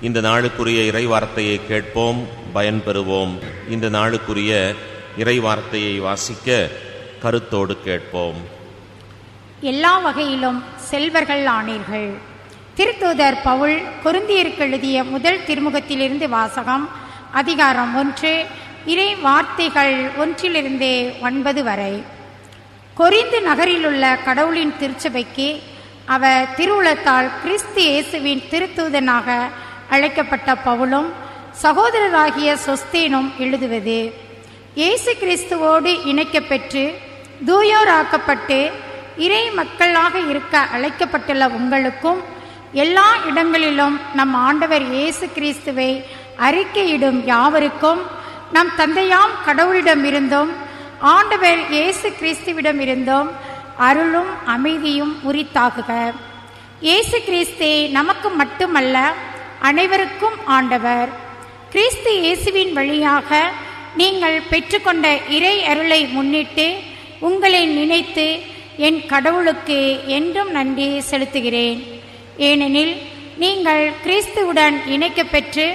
இந்த நாளுக்குரிய இறைவார்த்தையை கேட்போம் பயன்பெறுவோம். இந்த நாளுக்குரிய இறைவார்த்தையை வாசிக்க கருத்தோடு கேட்போம். எல்லா வகையிலும் செல்வர்கள் ஆனீர்கள். திருத்தூதர் பவுல் கொருந்தியருக்கு எழுதிய முதல் திருமுகத்திலிருந்து வாசகம் அதிகாரம் ஒன்று இறை வார்த்தைகள் ஒன்றிலிருந்து ஒன்பது வரை. கொரிந்து நகரிலுள்ள கடவுளின் திருச்சபைக்கு அவர் திருவுளத்தால் கிறிஸ்து இயேசுவின் திருத்தூதனாக அழைக்கப்பட்ட பவுலும் சகோதரராகிய சொஸ்தேனும் எழுதுவது இயேசு கிறிஸ்துவோடு இணைக்கப்பெற்று தூயோராக்கப்பட்டு இறை மக்களாக இருக்க அழைக்கப்பட்டுள்ள உங்களுக்கும் எல்லா இடங்களிலும் நம் ஆண்டவர் இயேசு கிறிஸ்துவை அறிக்கையிடும் யாவருக்கும் நம் தந்தையாம் கடவுளிடமிருந்தும் ஆண்டவர் இயேசு கிறிஸ்துவிடமிருந்தும் அருளும் அமைதியும் உரித்தாகுக. இயேசு கிறிஸ்தே நமக்கு மட்டுமல்ல அனைவருக்கும் ஆண்டவர். கிறிஸ்து இயேசுவின் வழியாக நீங்கள் பெற்றுக்கொண்ட இறை அருளை முன்னிட்டு உங்களை நினைத்து என் கடவுளுக்கு என்றும் நன்றி செலுத்துகிறேன். ஏனெனில் நீங்கள் கிறிஸ்துவுடன் இணைக்கப்பெற்று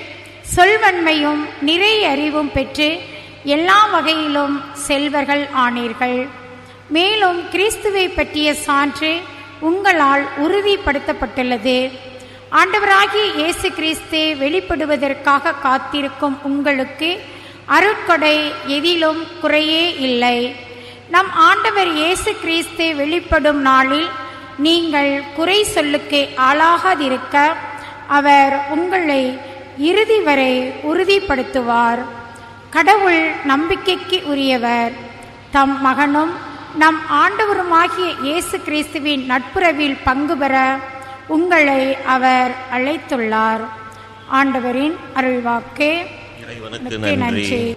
சொல்வன்மையும் நிறை அறிவும் பெற்று எல்லா வகையிலும் செல்வர்கள் ஆனீர்கள். மேலும் கிறிஸ்துவை பற்றிய சான்று உங்களால் உறுதிப்படுத்தப்பட்டுள்ளது. ஆண்டவராகிய இயேசு கிறிஸ்து வெளிப்படுவதற்காக காத்திருக்கும் உங்களுக்கு அருட்கொடை எதிலும் குறையே இல்லை. நம் ஆண்டவர் இயேசு கிறிஸ்து வெளிப்படும் நாளில் நீங்கள் குறை சொல்லுக்கு ஆளாகாதிருக்க அவர் உங்களை இறுதி வரை உறுதிப்படுத்துவார். கடவுள் நம்பிக்கைக்கு உரியவர். தம் மகனும் நம் ஆண்டவருமாகிய இயேசு கிறிஸ்துவின் நட்புறவில் பங்கு பெற உங்களை அவர் அழைத்துள்ளார். ஆண்டவரின் அருள்வாக்கு. நன்றி.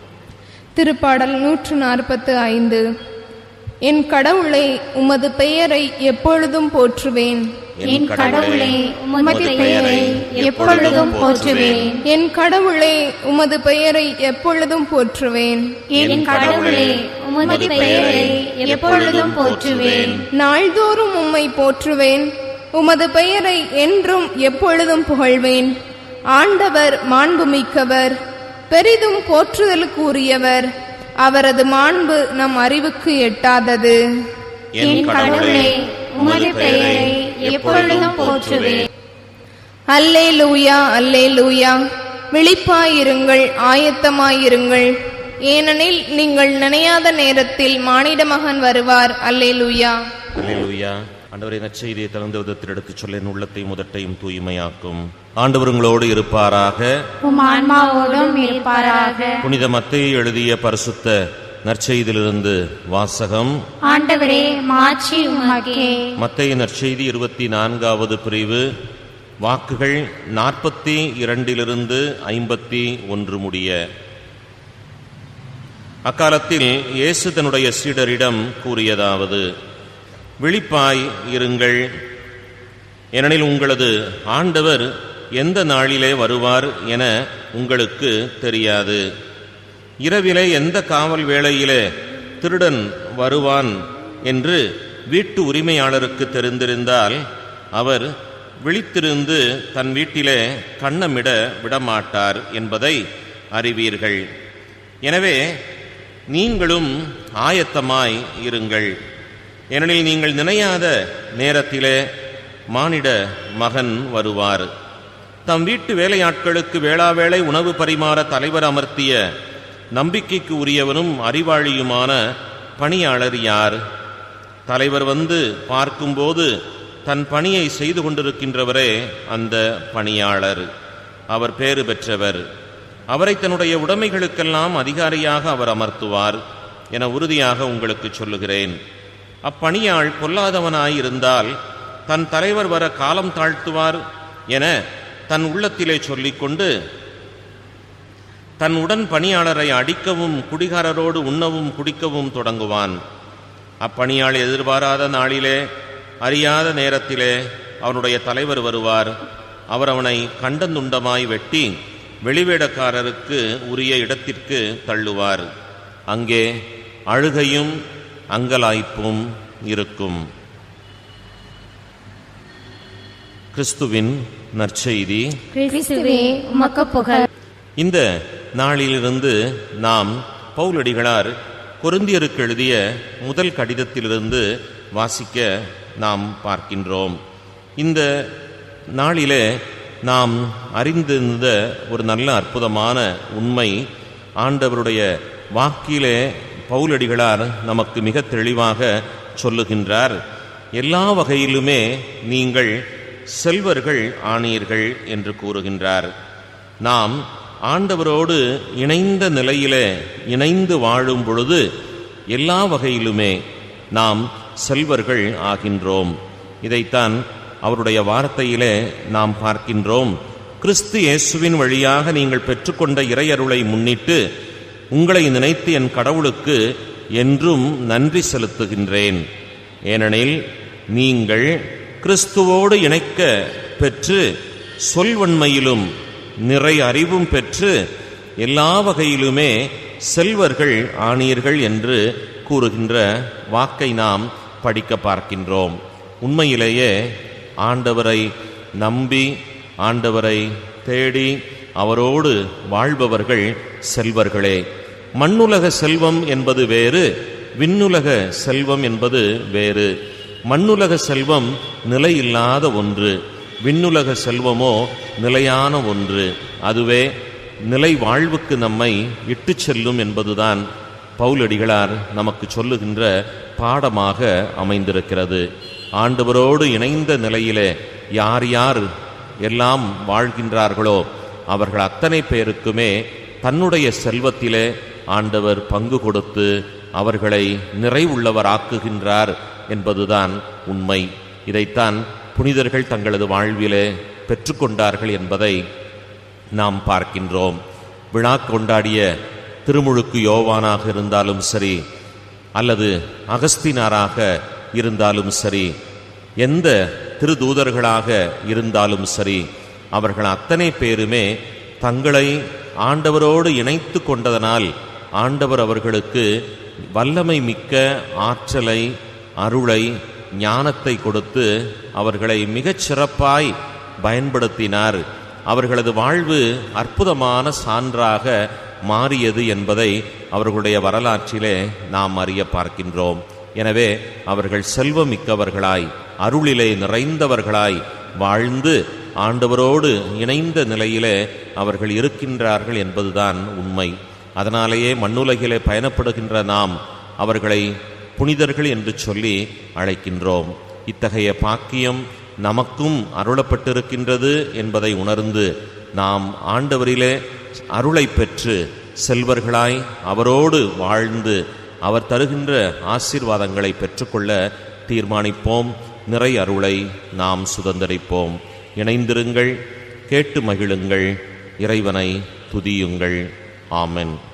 திருப்பாடல் நூற்று நாற்பத்து ஐந்து என் கடவுளை உமது பெயரை எப்பொழுதும் போற்றுவேன். என் கடவுளே உமது பெயரை எப்பொழுதும் போற்றுவேன். என் கடவுளே உமது பெயரை எப்பொழுதும் போற்றுவேன். என் கடவுளே உமது பெயரை எப்பொழுதும் போற்றுவேன். நாள்தோறும் உம்மை போற்றுவேன். உமது பெயரை என்றும் எப்பொழுதும் புகழ்வேன். ஆண்டவர் மாண்புமிக்கவர். பெரிதும் போற்றுதலுக்கு உரியவர் அவரது மாண்பு நம் அறிவுக்கு எட்டாதது. என் கடவுளே உமது பெயரை எப்பொழுதும் போற்றுவேன். அல்லே லூயா அல்லே லூயா விழிப்பாயிருங்கள் ஆயத்தமாயிருங்கள். ஏனெனில் நீங்கள் நினையாத நேரத்தில் மானிட மகன் வருவார். அல்லே லூயா அல்லேலூயா. ஆண்டவரை நற்செய்தியை திறந்து விதத்தில் எடுத்துச் சொல்ல என் உள்ளத்தையும் முதட்டையும் தூய்மையாக்கும். ஆண்டவர் உங்களோடு இருப்பாராக. புனித மத்தேயு எழுதிய பரிசுத்த நற்செய்தியிலிருந்து வாசகம். ஆண்டவரே நற்செய்தி இருபத்தி நான்காவது பிரிவு. வாக்குகள் நாற்பத்தி இரண்டிலிருந்து ஐம்பத்தி ஒன்று முடிய. அக்காலத்தில் இயேசு தன்னுடைய சீடரிடம் கூறியதாவது விழிப்பாய் இருங்கள். ஏனெனில் உங்களது ஆண்டவர் எந்த நாளிலே வருவார் என உங்களுக்கு தெரியாது. இரவிலே எந்த காவல் வேளையிலே திருடன் வருவான் என்று வீட்டு உரிமையாளருக்கு தெரிந்திருந்தால் அவர் விழித்திருந்து தன் வீட்டிலே கண்ணமிட விடமாட்டார் என்பதை அறிவீர்கள். எனவே நீங்களும் ஆயத்தமாய் இருங்கள். ஏனெனில் நீங்கள் நினையாத நேரத்திலே மானிட மகன் வருவார். தம் வீட்டு வேலையாட்களுக்கு வேளாவேளை உணவு பரிமாற தலைவர் அமர்த்திய நம்பிக்கைக்கு உரியவனும் அறிவாளியுமான பணியாளர் யார்? தலைவர் வந்து பார்க்கும்போது தன் பணியை செய்து கொண்டிருக்கின்றவரே அந்த பணியாளர். அவர் பேறு பெற்றவர். அவரை தன்னுடைய உடைமைகளுக்கெல்லாம் அதிகாரியாக அவர் அமர்த்துவார் என உறுதியாக உங்களுக்கு சொல்லுகிறேன். அப்பணியாள் பொல்லாதவனாயிருந்தால் தன் தலைவர் வர காலம் தாழ்த்துவார் என தன் உள்ளத்திலே சொல்லிக்கொண்டு தன் உடன் பணியாளரை அடிக்கவும் குடிகாரரோடு உண்ணவும் குடிக்கவும் தொடங்குவான். அப்பணியாள் எதிர்பாராத நாளிலே அறியாத நேரத்திலே அவனுடைய தலைவர் வருவார். அவர் அவனை கண்டந்துண்டமாய் வெட்டி வெளிவேடக்காரருக்கு உரிய இடத்திற்கு தள்ளுவார். அங்கே அழுகையும் அங்கலாய்ப்பும் இருக்கும். கிறிஸ்துவின் நற்செய்தி. இந்த நாளிலிருந்து நாம் பவுலடிகளார் கொருந்தியருக்கு எழுதிய முதல் கடிதத்திலிருந்து வாசிக்க நாம் பார்க்கின்றோம். இந்த நாளிலே நாம் அறிந்திருந்த ஒரு நல்ல அற்புதமான உண்மை ஆண்டவருடைய வாக்கிலே பவுலடிகளார் நமக்கு மிக தெளிவாக சொல்லுகின்றார் எல்லா வகையிலுமே நீங்கள் செல்வர்கள் ஆனீர்கள் என்று கூறுகின்றார். நாம் ஆண்டவரோடு இணைந்த நிலையிலே இணைந்து வாழும் பொழுது எல்லா வகையிலுமே நாம் செல்வர்கள் ஆகின்றோம். இதைத்தான் அவருடைய வார்த்தையிலே நாம் பார்க்கின்றோம். கிறிஸ்து இயேசுவின் வழியாக நீங்கள் பெற்றுக்கொண்ட இறையருளை முன்னிட்டு உங்களை நினைத்து என் கடவுளுக்கு என்றும் நன்றி செலுத்துகின்றேன். ஏனெனில் நீங்கள் கிறிஸ்துவோடு இணைக்க பெற்று சொல்வன்மையிலும் நிறை அறிவும் பெற்று எல்லா வகையிலுமே செல்வர்கள் ஆனீர்கள் என்று கூறுகின்ற வாக்கை நாம் படிக்க பார்க்கின்றோம். உண்மையிலேயே ஆண்டவரை நம்பி ஆண்டவரை தேடி அவரோடு வாழ்பவர்கள் செல்வர்களே. மண்ணுலக செல்வம் என்பது வேறு விண்ணுலக செல்வம் என்பது வேறு. மண்ணுலக செல்வம் நிலையில்லாத ஒன்று விண்ணுலக செல்வமோ நிலையான ஒன்று. அதுவே நிலை வாழ்வுக்கு நம்மை இட்டு செல்லும் என்பதுதான் பவுலடிகளார் நமக்கு சொல்லுகின்ற பாடமாக அமைந்திருக்கிறது. ஆண்டவரோடு இணைந்த நிலையிலே யார் யார் எல்லாம் வாழ்கின்றார்களோ அவர்கள் அத்தனை பேருக்குமே தன்னுடைய செல்வத்திலே ஆண்டவர் பங்கு கொடுத்து அவர்களை நிறைவுள்ளவராக்குகின்றார் என்பதுதான் உண்மை. இதைத்தான் புனிதர்கள் தங்களது வாழ்விலே பெற்றுக்கொண்டார்கள் என்பதை நாம் பார்க்கின்றோம். விழா கொண்டாடிய திருமுழுக்கு யோவானாக இருந்தாலும் சரி அல்லது அகஸ்தினாராக இருந்தாலும் சரி எந்த திருதூதர்களாக இருந்தாலும் சரி அவர்கள் அத்தனை பேருமே தங்களை ஆண்டவரோடு இணைத்து கொண்டதனால் ஆண்டவர் அவர்களுக்கு வல்லமை மிக்க ஆற்றலை அருளை ஞானத்தை கொடுத்து அவர்களை மிகச் சிறப்பாய் பயன்படுத்தினார். அவர்களது வாழ்வு அற்புதமான சான்றாக மாறியது என்பதை அவர்களுடைய வரலாற்றிலே நாம் அறிய பார்க்கின்றோம். எனவே அவர்கள் செல்வமிக்கவர்களாய் அருளிலே நிறைந்தவர்களாய் வாழ்ந்து ஆண்டவரோடு இணைந்த நிலையிலே அவர்கள் இருக்கின்றார்கள் என்பதுதான் உண்மை. அதனாலேயே மண்ணுலகிலே பயணப்படுகின்ற நாம் அவர்களை புனிதர்கள் என்று சொல்லி அழைக்கின்றோம். இத்தகைய பாக்கியம் நமக்கும் அருளப்பட்டிருக்கின்றது என்பதை உணர்ந்து நாம் ஆண்டவரிலே அருளை பெற்று செல்வர்களாய் அவரோடு வாழ்ந்து அவர் தருகின்ற ஆசீர்வாதங்களை பெற்றுக்கொள்ள தீர்மானிப்போம். நிறை அருளை நாம் சுதந்தரிப்போம். இணைந்திருங்கள் கேட்டு மகிழுங்கள் இறைவனை துதியுங்கள். ஆமென்.